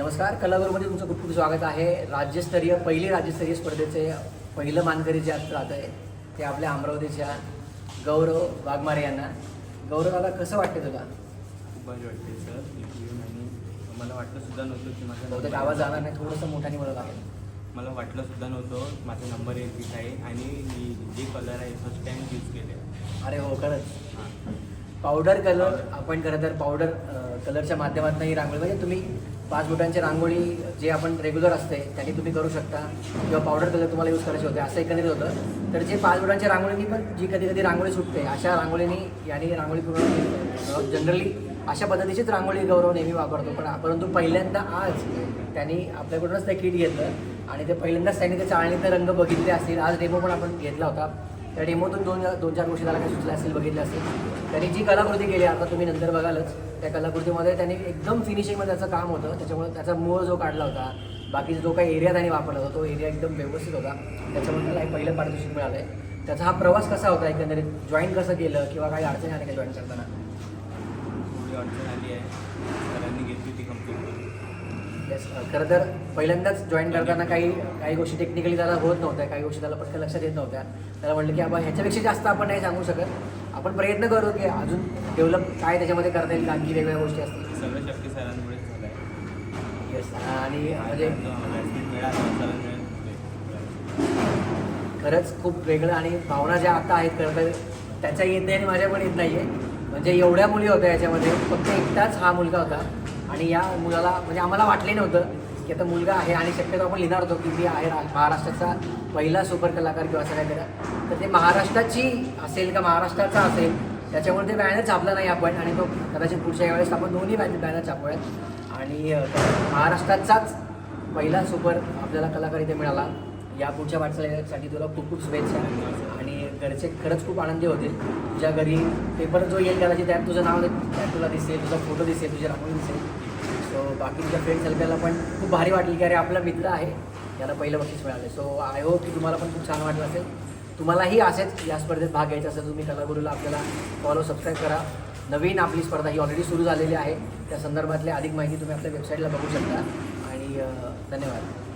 नमस्कार कलागुरूमध्ये तुमचं खूप खूप स्वागत आहे. राज्यस्तरीय पहिली राज्यस्तरीय स्पर्धेचे पहिलं मानकरी जे आज राहत आहे ते आपल्या अमरावतीच्या गौरव वाघमारे यांना. गौरव दादा कसं वाटतं तुला? खूप भारी वाटते सर आणि मला वाटलं सुद्धा नव्हतं की माझा बहुतेक आवाज. जाणार नाही थोडंसं मोठ्याने बोलत आहे मला वाटलं सुद्धा नव्हतं माझा नंबर येईल तिथे. आहे आणि मी जे कलर आहे फर्स्ट टाइम यूज केले अरे हो खरंच. हां. पावडर कलर आपण खरं तर पावडर कलरच्या माध्यमातून ही रांगोळी म्हणजे तुम्ही पाच बोटांची रांगोळी जे आपण रेग्युलर असते त्याने तुम्ही करू शकता. किंवा पावडर कलर तुम्हाला यूज करायचे होते असं एकंदरीत होतं. तर जे पाच बोटांच्या रांगोळीनी पण जी कधी कधी रांगोळी सुटते अशा रांगोळीनी याने रांगोळी पूर्ण जनरली अशा पद्धतीचीच रांगोळी गौरव नेहमी वापरतो. पण परंतु पहिल्यांदा आज त्यांनी आपल्याकडूनच ते किट घेतलं आणि ते पहिल्यांदाच त्यांनी ते चाळणीचे रंग बघितले असतील. आज डेमो पण आपण घेतला होता. त्या डेमोतून दोन दोन चार गोष्टी त्याला काही सुचल्या असेल बघितल्या असेल त्यांनी जी कलाकृती केली आता तुम्ही नंतर बघालच त्या कलाकृतीमध्ये त्यांनी एकदम फिनिशिंगमध्ये त्याचं काम होतं. त्याच्यामुळे त्याचा मूळ जो काढला होता बाकीचा जो काही एरिया त्यांनी वापरला होता तो एरिया एकदम व्यवस्थित होता. त्याच्यामुळे त्याला एक पहिलं पारितोषिक मिळालं आहे त्याचा हा प्रवास कसा होता एकंदरीत? जॉईन कसं केलं किंवा काही अडचणी आल्या का जॉईन करताना? थोडी अडचण आली आहे. सरांनी घेतली ती कंप्लीट येस खरं तर पहिल्यांदाच जॉईन करताना काही काही गोष्टी टेक्निकली त्याला होत नव्हत्या काही गोष्टी त्याला पटकन लक्षात येत नव्हत्या. त्याला म्हटलं की आपण ह्याच्यापेक्षा जास्त आपण नाही सांगू शकत. आपण प्रयत्न करू की अजून डेव्हलप काय त्याच्यामध्ये करता येईल आणखी वेगवेगळ्या गोष्टी असतील सगळं येस आणि म्हणजे खरंच खूप वेगळं आणि भावना ज्या आता आहेत खरं तर त्याच्या येत नाही आणि माझ्या पण येत नाही आहे म्हणजे एवढ्या मुली होत्या याच्यामध्ये फक्त एकटाच हा मुलगा होता. आणि या मुलाला म्हणजे आम्हाला वाटले नव्हतं की आता मुलगा आहे आणि शक्यतो आपण लिहिणार होतो की मी आहे रा- महाराष्ट्राचा पहिला सुपर कलाकार किंवा असं काहीतरी. तर ते महाराष्ट्राची असेल का महाराष्ट्राचा असेल त्याच्यामुळे ते बॅनर छापला नाही आपण आणि तो कदाचित पुढच्या वेळेस आपण दोन्ही बॅनर बॅनर छापूयात. आणि महाराष्ट्राचाच पहिला सुपर आपल्याला कलाकार इथे मिळाला. या पुढच्या वाटचालीसाठी तुला खूप खूप शुभेच्छा. आणि घरचे खरंच खूप आनंदी होतील. तुझ्या घरी पेपर जो येईल कदाचित त्यात तुझं नाव त्यात तुला दिसेल तुझा फोटो दिसेल तुझी रांगोळी दिसेल. सो बाकी तुझ्या फ्रेंड सर्कलला पण खूप भारी वाटेल की अरे आपला मित्र आहे. याला पहिलं बक्षीस मिळालं. सो आय होप की तुम्हाला पण खूप छान वाटलं असेल. तुम्हालाही असेच या स्पर्धेत भाग घ्यायचा असेल तुम्ही कलागुरूला आपल्याला फॉलो सबस्क्राईब करा. नवीन आपली स्पर्धा ही ऑलरेडी सुरू झालेली आहे. त्या संदर्भातली अधिक माहिती तुम्ही आपल्या वेबसाईटला बघू शकता. आणि धन्यवाद.